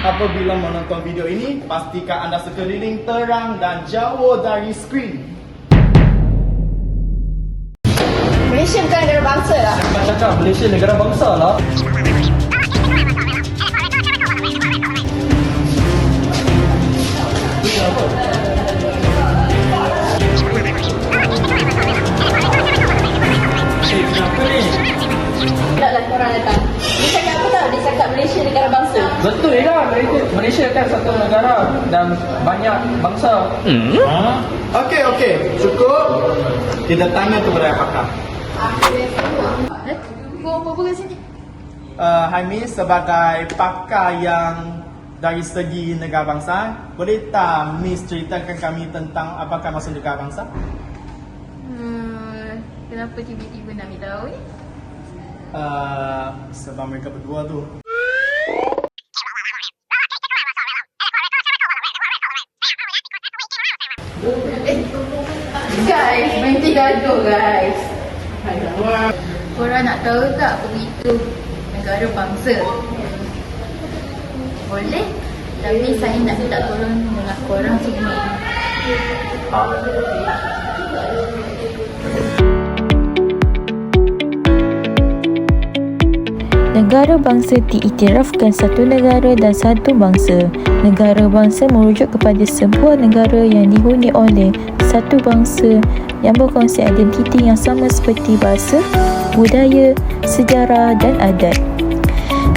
Apabila menonton video ini, pastikan anda sekeliling terang dan jauh dari skrin. Malaysia bukan negara bangsa lah. Nak cakap Malaysia negara bangsa lah. Betul lah Malaysia, Malaysia kan satu negara dan banyak bangsa. Ha? Okey, okey. Cukup. Kita tanya kepada pakar. Kau apa pun kat sini? Uh, Hamis sebagai pakar yang dari segi negara bangsa, boleh tak Miss ceritakan kami tentang apakah maksud negara bangsa? Hmm, kenapa tiba-tiba nak ambil tahu ni? Uh, sebab mereka berdua tu. Gaduh guys. Korang nak tahu tak begitu negara bangsa? Boleh. Tapi saya nak minta tolong dengan korang semua. Negara bangsa diiktirafkan satu negara dan satu bangsa. Negara bangsa merujuk kepada sebuah negara yang dihuni oleh satu bangsa yang berkongsi identiti yang sama seperti bahasa, budaya, sejarah dan adat.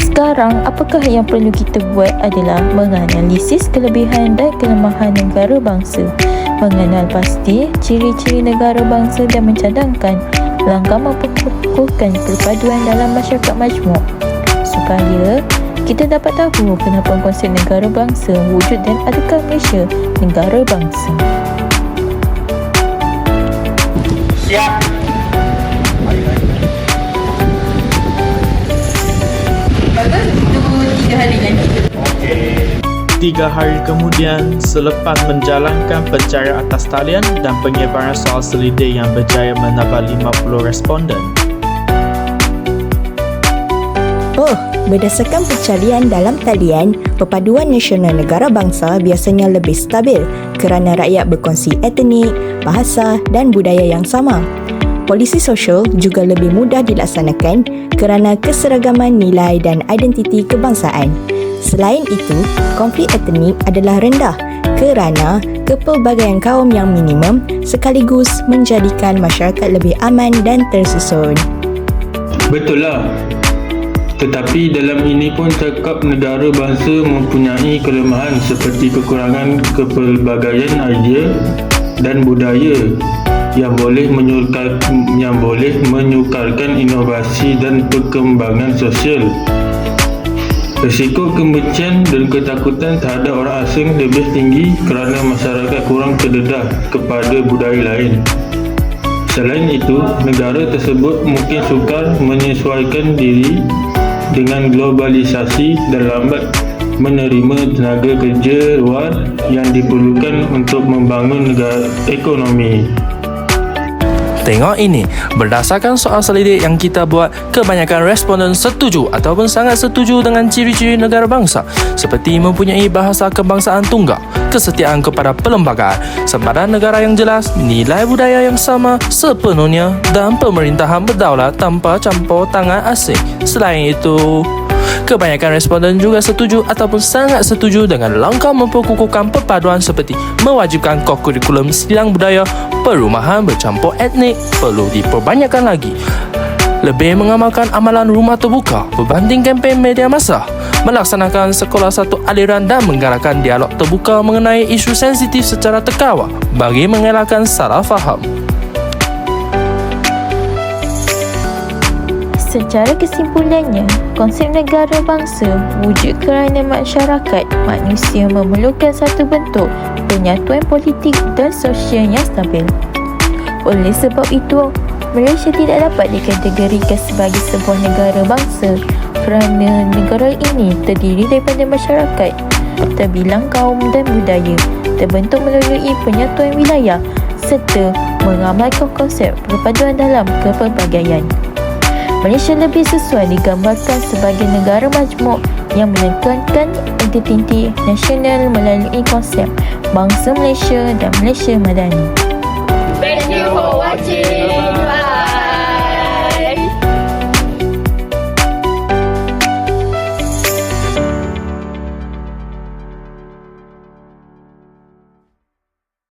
Sekarang, apakah yang perlu kita buat adalah menganalisis kelebihan dan kelemahan negara bangsa, mengenal pasti ciri-ciri negara bangsa dan mencadangkan langkah memperkukuhkan perpaduan dalam masyarakat majmuk supaya kita dapat tahu kenapa konsep negara bangsa wujud dan adakah Malaysia negara bangsa. Siap. Tiga hari kemudian, selepas menjalankan pencarian atas talian dan penyebaran soal selidik yang berjaya menambah 50 responden, Oh, berdasarkan pencarian dalam talian, perpaduan nasional negara bangsa biasanya lebih stabil kerana rakyat berkongsi etnik, bahasa dan budaya yang sama. Polisi sosial juga lebih mudah dilaksanakan kerana keseragaman nilai dan identiti kebangsaan. Selain itu, konflik etnik adalah rendah kerana kepelbagaian kaum yang minimum sekaligus menjadikan masyarakat lebih aman dan tersusun. Betul lah. Tetapi dalam ini pun cakap negara bangsa mempunyai kelemahan seperti kekurangan kepelbagaian idea dan budaya yang boleh menyukar, yang boleh menyukarkan inovasi dan perkembangan sosial. Risiko kebencian dan ketakutan terhadap orang asing lebih tinggi kerana masyarakat kurang terdedah kepada budaya lain. Selain itu, negara tersebut mungkin sukar menyesuaikan diri dengan globalisasi dan lambat menerima tenaga kerja luar yang diperlukan untuk membangun negara ekonomi. Tengok ini, berdasarkan soal selidik yang kita buat, kebanyakan responden setuju ataupun sangat setuju dengan ciri-ciri negara bangsa seperti mempunyai bahasa kebangsaan tunggal, kesetiaan kepada perlembagaan, sempadan negara yang jelas, nilai budaya yang sama sepenuhnya dan pemerintahan berdaulat tanpa campur tangan asing. Selain itu, Kebanyakan responden juga setuju ataupun sangat setuju dengan langkah memperkukuhkan perpaduan seperti mewajibkan kurikulum silang budaya, perumahan bercampur etnik perlu diperbanyakkan lagi. Lebih mengamalkan amalan rumah terbuka berbanding kempen media massa, melaksanakan sekolah satu aliran dan menggalakkan dialog terbuka mengenai isu sensitif secara terkawal bagi mengelakkan salah faham. Secara kesimpulannya, konsep negara bangsa wujud kerana masyarakat manusia memerlukan satu bentuk penyatuan politik dan sosial yang stabil. Oleh sebab itu, Malaysia tidak dapat dikategorikan sebagai sebuah negara bangsa kerana negara ini terdiri daripada masyarakat terbilang kaum dan budaya terbentuk melalui penyatuan wilayah serta mengamalkan konsep perpaduan dalam kepelbagaian. Malaysia lebih sesuai digambarkan sebagai negara majmuk yang menekankan identiti nasional melalui konsep bangsa Malaysia dan Malaysia Madani. Thank you for watching. Bye.